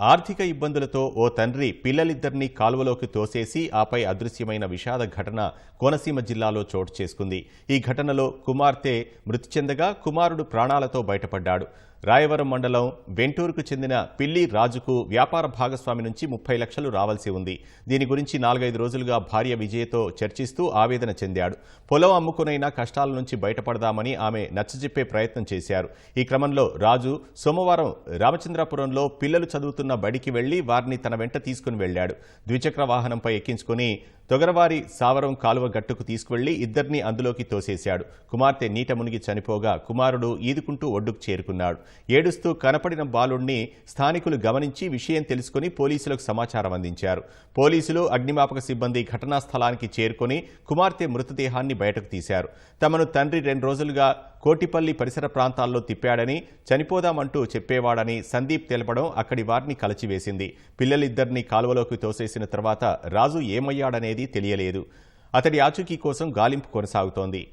ఆర్థిక ఇబ్బందులతో ఓ తండ్రి పిల్లలిద్దరినీ కాలువలోకి తోసేసి ఆపై అదృశ్యమైన విషాద ఘటన కోనసీమ జిల్లాలో చోటు చేసుకుంది. ఈ ఘటనలో కుమార్తె మృతి చెందగా కుమారుడు ప్రాణాలతో బయటపడ్డాడు. రాయవరం మండలం వెంటూరుకు చెందిన పిల్లి రాజుకు వ్యాపార భాగస్వామి నుంచి ముప్పై లక్షలు రావాల్సి ఉంది. దీని గురించి నాలుగైదు రోజులుగా భార్య విజయతో చర్చిస్తూ ఆవేదన చెందాడు. పొలం అమ్ముకునైనా కష్టాల నుంచి బయటపడదామని ఆమె నచ్చజెప్పే ప్రయత్నం చేశారు. ఈ క్రమంలో రాజు సోమవారం రామచంద్రాపురంలో పిల్లలు చదువుతున్న బడికి వెళ్ళి వారిని తన వెంట తీసుకుని వెళ్ళాడు ద్విచక్ర వాహనంపై ఎక్కించుకుని తొగరవారి సావరం కాలువ గట్టుకు తీసుకువెళ్ళి ఇద్దరిని అందులోకి తోసేశాడు. కుమార్తె నీట మునిగి చనిపోగా కుమారుడు ఈదుకుంటూ ఒడ్డుకు చేరుకున్నాడు. ఏడుస్తూ కనపడిన బాలుణ్ణి స్థానికులు గమనించి విషయం తెలుసుకుని పోలీసులకు సమాచారం అందించారు. పోలీసులు అగ్నిమాపక సిబ్బంది ఘటనా స్థలానికి చేరుకొని కుమార్తె మృతదేహాన్ని బయటకు తీశారు. తమను తండ్రి రెండు రోజులుగా కోటిపల్లి పరిసర ప్రాంతాల్లో తిప్పాడని చనిపోదామంటూ చెప్పేవాడని సందీప్ తెలపడం అక్కడి వారిని కలచివేసింది. పిల్లలిద్దరినీ కాలువలోకి తోసేసిన తర్వాత రాజు ఏమయ్యాడనేది తెలియలేదు. అతడి ఆచూకీ కోసం గాలింపు కొనసాగుతోంది.